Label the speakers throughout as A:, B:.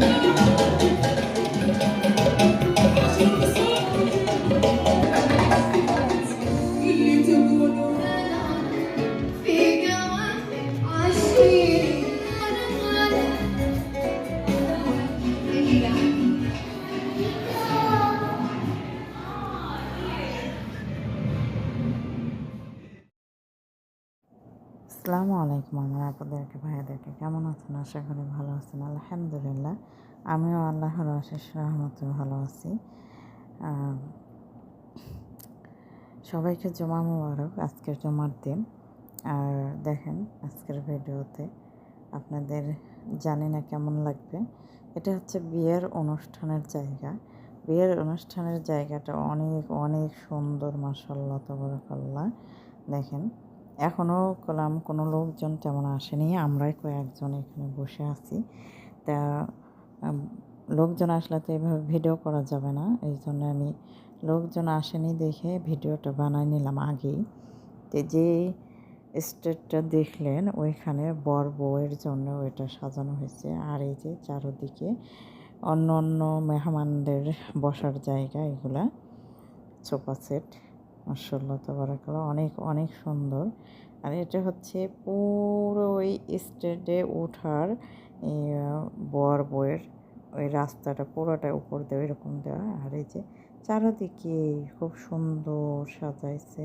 A: Thank you. আসসালামু আলাইকুম আমার আপনাদেরকে ভাইয়াদেরকে কেমন আছেন? আশা করি ভালো আছেন, আলহামদুলিল্লাহ। আমিও আল্লাহর অশেষ রহমতে ভালো আছি। সবাইকে জমা মুবারক, আজকের জমার দিন। আর দেখেন, আজকের ভিডিওতে আপনাদের জানি না কেমন লাগবে। এটা হচ্ছে বিয়ের অনুষ্ঠানের জায়গা। বিয়ের অনুষ্ঠানের জায়গাটা অনেক অনেক সুন্দর মাসাল্লাহ তবরকাল্লাহ। দেখেন এখনও কলাম কোনো লোকজন তেমন আসেনি, আমরাই কয়েকজন এখানে বসে আছি। তা লোকজন আসলে তো এভাবে ভিডিও করা যাবে না, এই জন্য আমি লোকজন আসেনি দেখে ভিডিওটা বানাই নিলাম আগেই। তো যে স্টেটটা দেখলেন, ওইখানে বর বউয়ের জন্য ওইটা সাজানো হয়েছে। আর এই যে চারোদিকে অন্য অন্য মেহমানদের বসার জায়গা, এগুলা, সোফা সেট। মার্শাল্লাহ তাবারাকাল্লাহ। অনেক অনেক সুন্দর। আর এটা হচ্ছে পুরো ওই স্টেটে ওঠার বর বইয়ের ওই রাস্তাটা পুরোটা উপর দেওয়া এরকম দেওয়া। আর এই যে চারোদিকে খুব সুন্দর সাজাইছে।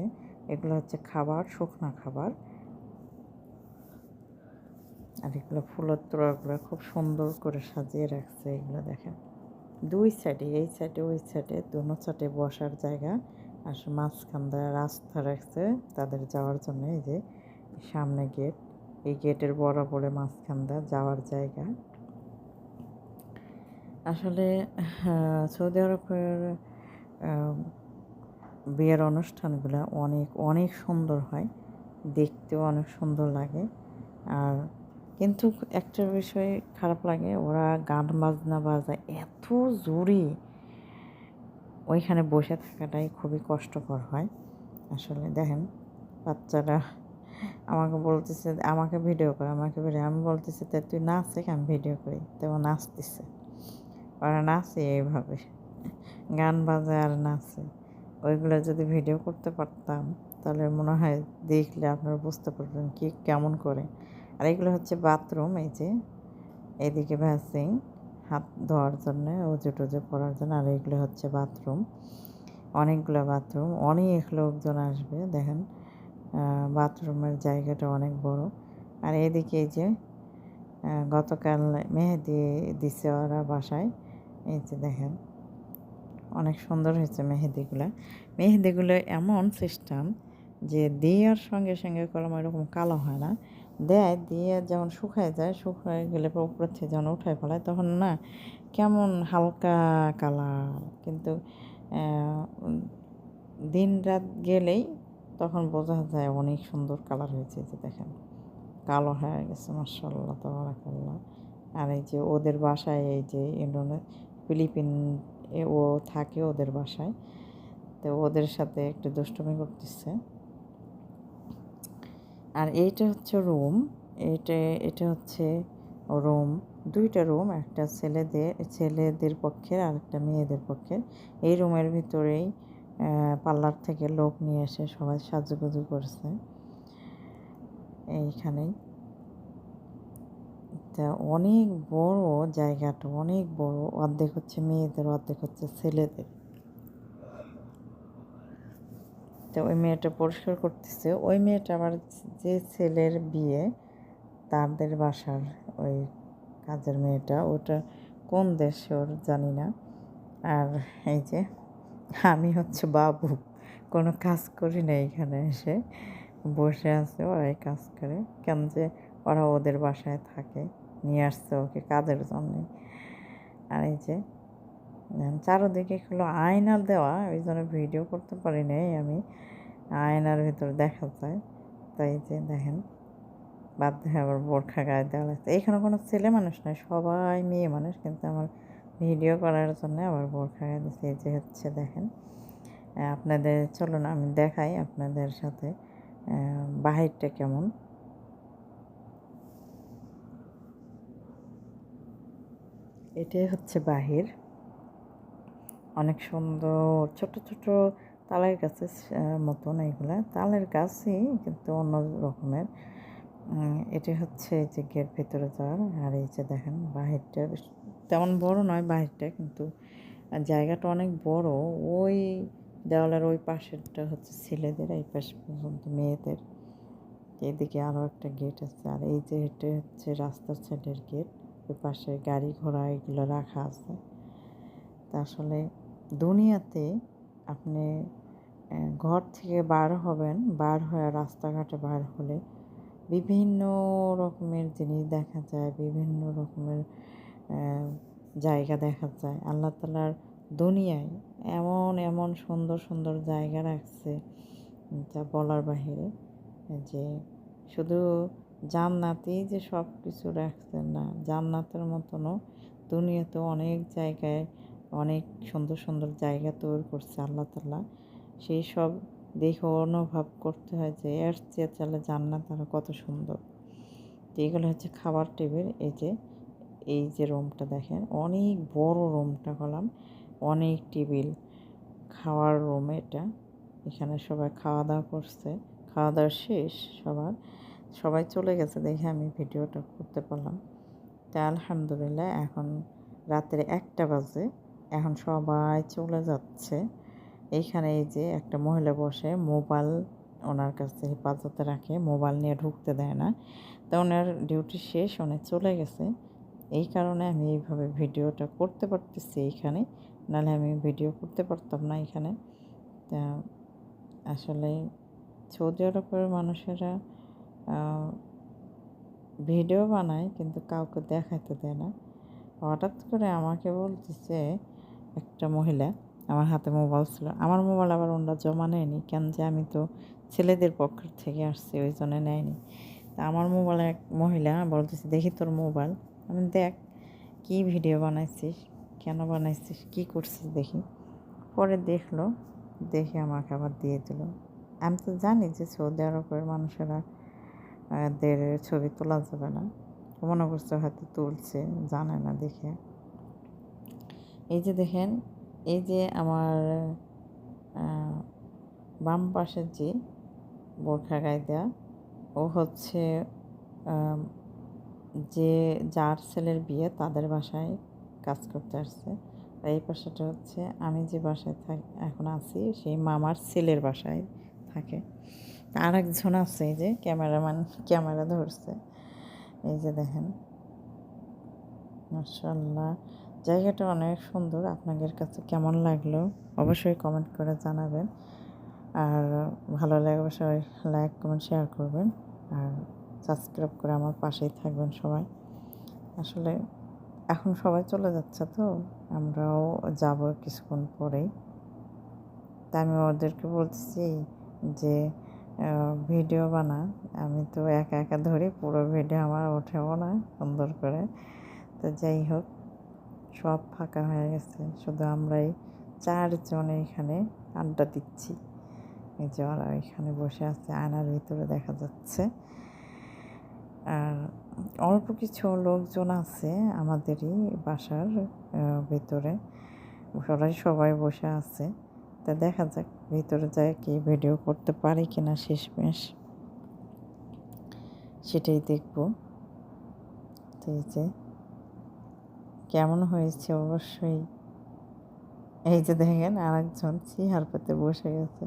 A: এগুলো হচ্ছে খাবার, শুকনা খাবার। আর এগুলো ফুলের তোড়াগুলো খুব সুন্দর করে সাজিয়ে রাখছে এগুলো দেখেন। দুই সাইডে, এই সাইডে, ওই সাইডে, দুনো সাইডে বসার জায়গা। আর মাঝখান দিয়ে রাস্তা রাখছে তাদের যাওয়ার জন্য, এই যে সামনে গেট এই গেটের বরাবরে মাঝখান দিয়ে যাওয়ার জায়গা। আসলে সৌদি আরবের বিয়ের অনুষ্ঠানগুলো অনেক অনেক সুন্দর হয়। দেখতেও অনেক সুন্দর লাগে। আর কিন্তু একটা বিষয় খারাপ লাগে, ওরা গান বাজনা বাজায়, এত জোরে। ওইখানে বসে থাকাটাই খুবই কষ্টকর হয়। আসলে দেখেন, বাচ্চারা আমাকে বলতেছে, আমাকে ভিডিও করে। আমাকে ভিডিও আমি বলতেছি, তা তুই নাচে আমি ভিডিও করি? তেমন নাচতেছে। ওরা নাচে এইভাবে। গান বাজায় আর নাচে। ওইগুলো যদি ভিডিও করতে পারতাম, তাহলে মনে হয় দেখলে আপনারা বুঝতে পারবেন কি কেমন করে। আর এগুলো হচ্ছে বাথরুম এই যে। এদিকে ভ্যাসিং হাত ধোয়ার জন্য, উজু টুজু করার জন্য, আর এগুলো হচ্ছে বাথরুম। অনেকগুলো বাথরুম, অনেক লোকজন আসবে, দেখেন। বাথরুমের জায়গাটা অনেক বড়। আর এদিকে যে গতকাল মেহেদি দিছে ওরা বাসায়, এই যে দেখেন। অনেক সুন্দর হয়েছে মেহেদিগুলো। মেহেদিগুলো এমন সিস্টেম যে, দেওয়ার সঙ্গে সঙ্গে কলম এরকম কালো হয় না। দেয়, দিয়ে যখন শুকায় যায়, শুকায় গেলে পর উপর থেকে যখন উঠায় ফেলায়, তখন না কেমন হালকা কালার। কিন্তু দিন রাত গেলেই তখন বোঝা যায় অনেক সুন্দর কালার হয়েছে যে দেখেন। কালো হয়ে গেছে মার্শাল্লাহ তাবারাকাল্লাহ। আর এই যে ওদের বাসায় এই যে ইন্ডোনে ফিলিপিন ও থাকে ওদের বাসায়। তো ওদের সাথে একটু দুষ্টুমি করতেছে। আর এইটা হচ্ছে রুম। এটা এটা হচ্ছে রুম। দুইটা রুম, একটা ছেলেদের ছেলেদের পক্ষের আর একটা মেয়েদের পক্ষের এই রুমের ভিতরেই পার্লার থেকে লোক নিয়ে এসে সবাই সাজুগুজু করছে। এইখানেই। তা অনেক বড় জায়গাটা, অনেক বড়। অর্ধেক হচ্ছে মেয়েদের, অর্ধেক হচ্ছে ছেলেদের। তো ওই মেয়েটা পরিষ্কার করতেছে, ওই মেয়েটা আবার যে ছেলের বিয়ে, তাদের বাসার ওই কাজের মেয়েটা, ওটা কোন দেশ ওর জানি না। আর এই যে আমি হচ্ছে বাবু, কোনো কাজ করি না এখানে এসে। বসে আছে ওরাই কাজ করে। কেন যে ওরা ওদের বাসায় থাকে, নিয়ে আসছে ওকে কাজের জন্যে। আর এই যে চারোদিকে হলো আয়না দেওয়া, ওই জন্য ভিডিও করতে পারি নাই আমি। আয়নার ভিতর দেখা যায়। তাই যে দেখেন, বাধ্য হয়ে আবার বোরখা গায়ে দেওয়া লাগছে। এখানে কোনো ছেলে মানুষ নয় সবাই মেয়ে মানুষ, কিন্তু আমার ভিডিও করার জন্য আবার বোরখা গায়ে দিচ্ছে এই যে হচ্ছে দেখেন আপনাদের, চলুন আমি দেখাই আপনাদের সাথে বাহিরটা কেমন। এটাই হচ্ছে বাহির। অনেক সুন্দর। ছোট ছোট তালের গাছের মতন এইগুলা তালের গাছই কিন্তু অন্য রকমের। এটি হচ্ছে যে গেট ভেতরে যাওয়ার। আর এই যে দেখেন, বাহিরটা তেমন বড় নয়, বাহিরটা কিন্তু জায়গাটা অনেক বড়। ওই দেওয়ালের ওই পাশেরটা হচ্ছে ছেলেদের, এই পাশে পর্যন্ত মেয়েদের। এদিকে আরও একটা গেট আছে। আর এই যে এটা হচ্ছে রাস্তার সাইডের গেট। ওই পাশে গাড়ি ঘোড়া এগুলো রাখা আছে। তা আসলে দুনিয়াতে আপনি ঘর থেকে বার হবেন, বার হয়ে রাস্তাঘাটে বার হলে বিভিন্ন রকমের জিনিস দেখা যায়, বিভিন্ন রকমের জায়গা দেখা যায়। আল্লাহ তালার দুনিয়ায় এমন এমন সুন্দর সুন্দর জায়গা রাখছে, যা বলার বাহিরে, যে শুধু জান্নাতেই যে সব কিছু রাখছেন না, জান্নাতের মতনও দুনিয়াতে অনেক জায়গায় অনেক সুন্দর সুন্দর জায়গা তৈরি করছে আল্লাহ তাল্লাহ সেই সব দেখে অনুভব করতে হয় যে, এর চেয়ে চালে জান্নাত তারা কত সুন্দর। এইগুলো হচ্ছে খাবার টেবিল। এই যে এই যে রুমটা দেখেন, অনেক বড় রুমটা হলাম, অনেক টেবিল। খাওয়ার রুম এটা। এখানে সবাই খাওয়া দাওয়া করছে। খাওয়া দাওয়া শেষ সবার। সবাই চলে গেছে দেখে আমি ভিডিওটা করতে পারলাম। তা আলহামদুলিল্লাহ এখন রাত্রে একটা বাজে। এখন সবাই চলে যাচ্ছে। এইখানে এই যে একটা মহিলা বসে, মোবাইল ওনার কাছে হেফাজতে রাখে, মোবাইল নিয়ে ঢুকতে দেয় না। তা ওনার ডিউটি শেষ, উনি চলে গেছে। এই কারণে আমি এইভাবে ভিডিওটা করতে পারতেছি এইখানে। নাহলে আমি ভিডিও করতে পারতাম না এখানে। তা আসলে সৌদি আরবের মানুষেরা ভিডিও বানায় কিন্তু কাউকে দেখাতে দেয় না। হঠাৎ করে আমাকে বলতেছে একটা মহিলা, আমার হাতে মোবাইল ছিল। আমার মোবাইল আবার ওনারা জমা নেয়নি। কেন যে আমি তো ছেলেদের পক্ষ থেকে আসছি, ওই জন্য নেয়নি। তা আমার মোবাইল এক মহিলা বলতেছে, দেখি তোর মোবাইল আমি দেখ, কী ভিডিও বানাইছিস, কেন বানাইছিস, কী করছিস দেখি। পরে দেখল, দেখে আমাকে আবার দিয়ে দিল। আমি তো জানি যে সৌদি আরবের মানুষেরা দের ছবি তোলা যাবে না। মনে করছে হয়তো তুলছে, জানে না দেখে। এই যে দেখেন, এই যে আমার বাম পাশের যে বোরখা গায়ে দেওয়া ও হচ্ছে যে যার ছেলের বিয়ে তাদের বাসায় কাজ করতে আসছে। এই পাশাটা হচ্ছে, আমি যে বাসায় থাক, এখন আছি, সেই মামার ছেলের বাসায় থাকে। আর একজন আছে, এই যে ক্যামেরাম্যান, ক্যামেরা ধরছে। এই যে দেখেন মার্শাল্লাহ জায়গাটা অনেক সুন্দর। আপনাদের কাছে কেমন লাগল অবশ্যই কমেন্ট করে জানাবেন। আর ভালো লাগবে সবাই লাইক কমেন্ট শেয়ার করবেন। আর সাবস্ক্রাইব করে আমার পাশেই থাকবেন সবাই। আসলে এখন সবাই চলে যাচ্ছে তো, আমরাও যাব কিছুক্ষণ পরেই। তা আমি ওদেরকে বলতেছি যে ভিডিও বানা। আমি তো একা একা ধরি, পুরো ভিডিও আমার ওঠেও না সুন্দর করে। তো যাই হোক সব ফাঁকা হয়ে গেছে। শুধু আমরাই চারজন এখানে আড্ডা দিচ্ছি। এই যে ওরা এখানে বসে আছে, আয়নার ভিতরে দেখা যাচ্ছে। আর অল্প কিছু লোকজন আছে আমাদেরই বাসার ভেতরে। সবাই সবাই বসে আছে। তা দেখা যাক ভিতরে যায় কি ভিডিও করতে পারি কিনা শেষমেশ। সেটাই দেখব। এই যে কেমন হয়েছে? অবশ্যই। এই যে দেখেন, আরেকজন চেয়ার পেতে বসে গেছে।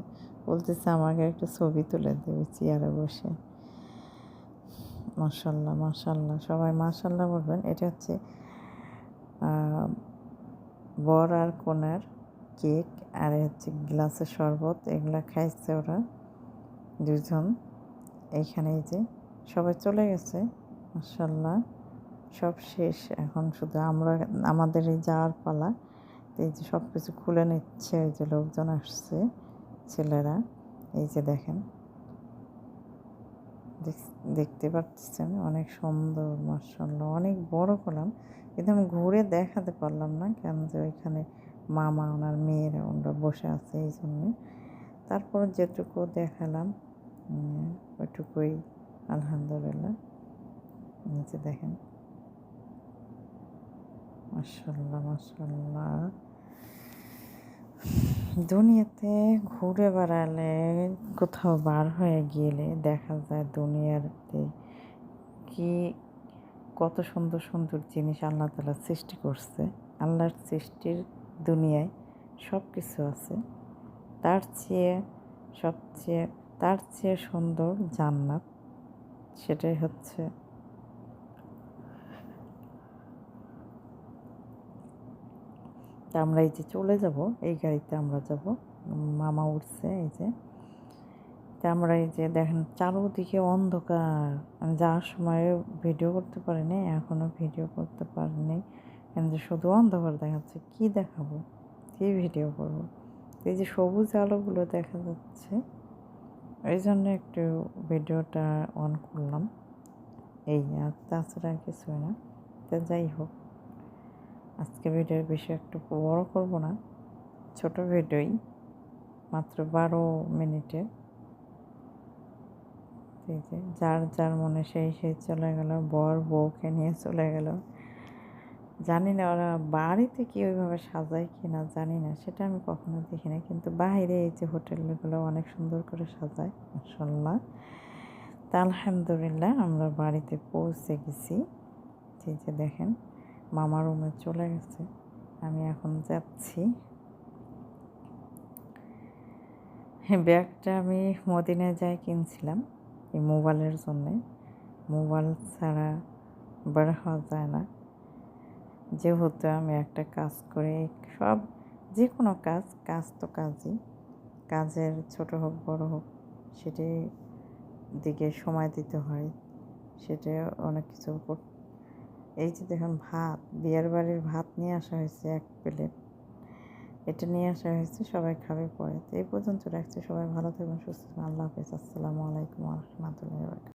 A: বলতেছে, আমাকে একটা ছবি তুলে দেবে চেয়ারে বসে। মাসাল্লাহ মাসাল্লাহ সবাই মাসাল্লাহ বলবেন। এটা হচ্ছে বর আর কোনার কেক আর হচ্ছে গ্লাসের শরবত। এগুলা খাইছে ওরা দুজন এইখানে যে সবাই চলে গেছে। মাসাল্লাহ সব শেষ। এখন শুধু আমরা, আমাদের এই যাওয়ার পালা, এই যে সব কিছু খুলে নিচ্ছে ওই যে লোকজন আসছে, ছেলেরা, এই যে দেখেন। দেখতে পাচ্ছেন অনেক সুন্দর মার্শাল্লাহ অনেক বড় করলাম কিন্তু আমি ঘুরে দেখাতে পারলাম না কেন যে ওইখানে মামা ওনার মেয়েরা ওনারা বসে আছে এই জন্যে। তারপর যেটুকু দেখালাম ওইটুকুই, আলহামদুলিল্লাহ। নিচে দেখেন। মাসাল্লাহ মাসাল্লাহ দুনিয়াতে ঘুরে বেড়ালে কোথাও বার হয়ে গেলে দেখা যায় দুনিয়াতে কি কত সুন্দর সুন্দর জিনিস আল্লাহ তালা সৃষ্টি করছে। আল্লাহর সৃষ্টির দুনিয়ায় সব কিছু আছে। তার চেয়ে সবচেয়ে, তার চেয়ে সুন্দর জান্নাত সেটাই হচ্ছে তা আমরা এই যে চলে যাব, এই গাড়িতে আমরা যাব। মামা উঠছে এই যে। তা আমরা এই যে দেখেন চারোদিকে অন্ধকার। আমি যাওয়ার সময় ভিডিও করতে পারিনি এখনও ভিডিও করতে পারিনি। কিন্তু শুধু অন্ধকার দেখাচ্ছে, কি দেখাবো? কি ভিডিও করব? এই যে সবুজ আলোগুলো দেখা যাচ্ছে। এই জন্য একটু ভিডিওটা অন করলাম। এই আর তাছাড়া কিছুই না। তা যাই হোক। আজকে ভিডিওর বিষয় একটু বড় করব না, ছোট ভিডিওই, মাত্র বারো মিনিটে। যে যার যার মনে সেই সেই চলে গেল, বর বউকে নিয়ে চলে গেল। জানি না ওরা বাড়িতে কি ওইভাবে সাজায় কি না, জানি না, সেটা আমি কখনো দেখি না। কিন্তু বাইরে এই যে হোটেলগুলো অনেক সুন্দর করে সাজায় মাসাল্লাহ তা আলহামদুলিল্লাহ আমরা বাড়িতে পৌঁছে গেছি। যে দেখেন মামা রুমে চলে গেছে। আমি এখন যাচ্ছি। ব্যাগটা আমি মদিনায় যাই কিনছিলাম, এই মোবাইলের জন্যে। মোবাইল ছাড়া বের হওয়া যায় না। যেহেতু আমি একটা কাজ করে, সব যে কোনো কাজ কাজ তো কাজই। কাজের ছোট হোক, বড় হোক সেটি দিকে সময় দিতে হয় সেটা অনেক কিছু এই যে দেখুন ভাত, বিয়ার বাড়ির ভাত নিয়ে আসা হয়েছে এক প্লেট। এটা নিয়ে আসা হয়েছে, সবাই খাবে পরে। তো এই পর্যন্ত রাখছি। সবাই ভালো থাকবেন, সুস্থ আল্লাহ হাফিজ। আসসালামু আলাইকুম রহমতুল্লাহ